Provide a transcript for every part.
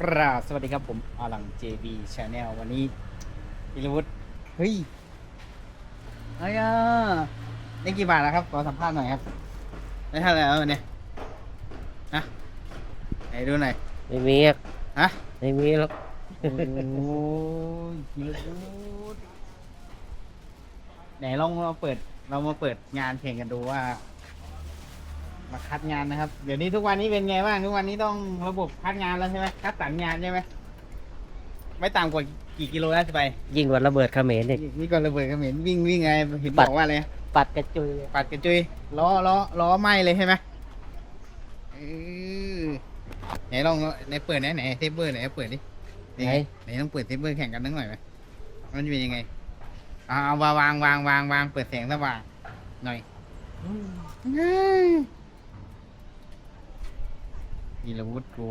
กราบสวัสดีครับผมอาลัง JB Channel วันนี้อิรวุฒเฮ้ยอะไรอะได้กี่บาทแล้วครับ ขอสัมภาษณ์หน่อยครับได้เท่าไหร่แล้ววันเนี่ยฮะไหนดูหน่อยไม่มีอะฮะไม่มีหรอกโอ้ยอิรวุฒไหนลองเราเปิดเรามาเปิดงานแข่งกันดูว่า มาคัดงานนะครับ เดี๋ยวนี้ทุกวันนี้เป็นไงบ้างทุกวันนี้ต้องระบบคัดงานแล้วใช่ไหมคัดสรรงานใช่ไหมไม่ต่ำกว่ากี่กิโลนะจะไปยิ่งกว่าระเบิดเขมรเนี่ยนี่ก่อนระเบิดเขมรวิ่งวิ่งไงเห็นปับดอกว่าอะไรนะปัดกระจุยเลยปัดกระจุยล้อล้อล้อไหม้เลยใช่ไหมเออไหนลองไหนเปิดไหนไหนเทปเบอร์ไหนเปิดดินี่ไงไหนต้องเปิดเทปเบอร์แข่งกันนิดหน่อยไหมมันจะเป็นยังไงเอาเอาวางวางวางวางวางเปิดแสงสว่างหน่อย นี่ละวุฒกู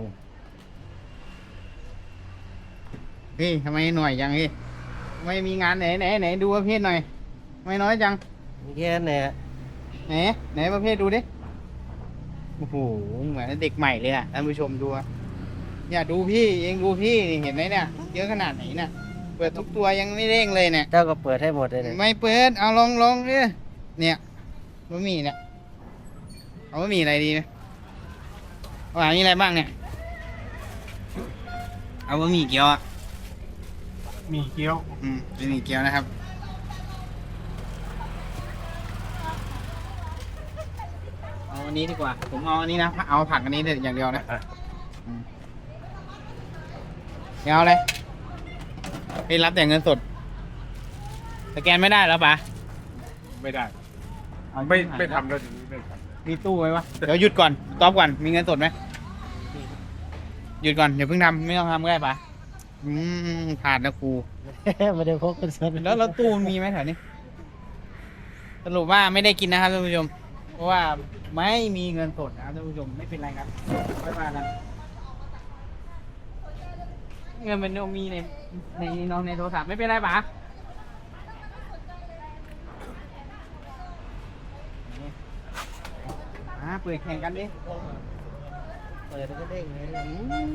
เฮ้ยทำไมหน่อยจังเฮ้ยไม่มีงานไหนไหนไหนดูประเภทหน่อยทำไม่น้อยจังแค่เนี่ยไหนไหนประเภทดูดิโอ้โหเหมือนเด็กใหม่เลยอะท่านผู้ชมดูอะเนี่ยดูพี่เองดูพี่นี่เห็นไหมเนี่ยเยอะขนาดไหนน่ะเปิดทุกตัวยังไม่เร่งเลยเนี่ยเจ้าก็เปิดให้หมดเลยเนี่ยไม่เปิดเอาลองลองดิเนี่ยบะหมี่เนี่ยเอาบะหมี่อะไรดีนะเอาอันนี้อะไรบ้างเนี่ย เอาบะหมี่เกี๊ยวอะมีเกี๊ยวอืมบะหมี่เกี๊ยวนะครับ เอาอันนี้ดีกว่า ผมเอาอันนี้นะ เอาผักอันนี้อย่างเดียวนะอืมเดี๋ยวเอาอะไรพี่รับแต่เงินสด สแกนไม่ได้แล้วปะไม่ได้เอาไม่หายไม่แล้วทำแล้วถึงไม่ท มีตู้ไหมวะ เดี๋ยวหยุดก่อนตอบก่อน มีเงินสดไหมหยุดก่อนเดี๋ยวเพิ่งทำไม่ต้องทำก็ได้ปะอืมผ่านแล้วครูไม่ได้พกกันสดแล้วแล้วตู้มันมีไหมแถวนี้ สรุปว่าไม่ได้กินนะครับท่านผู้ชม เพราะว่าไม่มีเงินสดนะครับท่านผู้ชมไม่เป็นไรครับไม่ว่ากันเงินมันมีในในน้องในโทรศัพท์ไม่เป็นไรปะอ่า เปิดแข่งกันดิ เปิดแล้วก็เด้งเลยอืม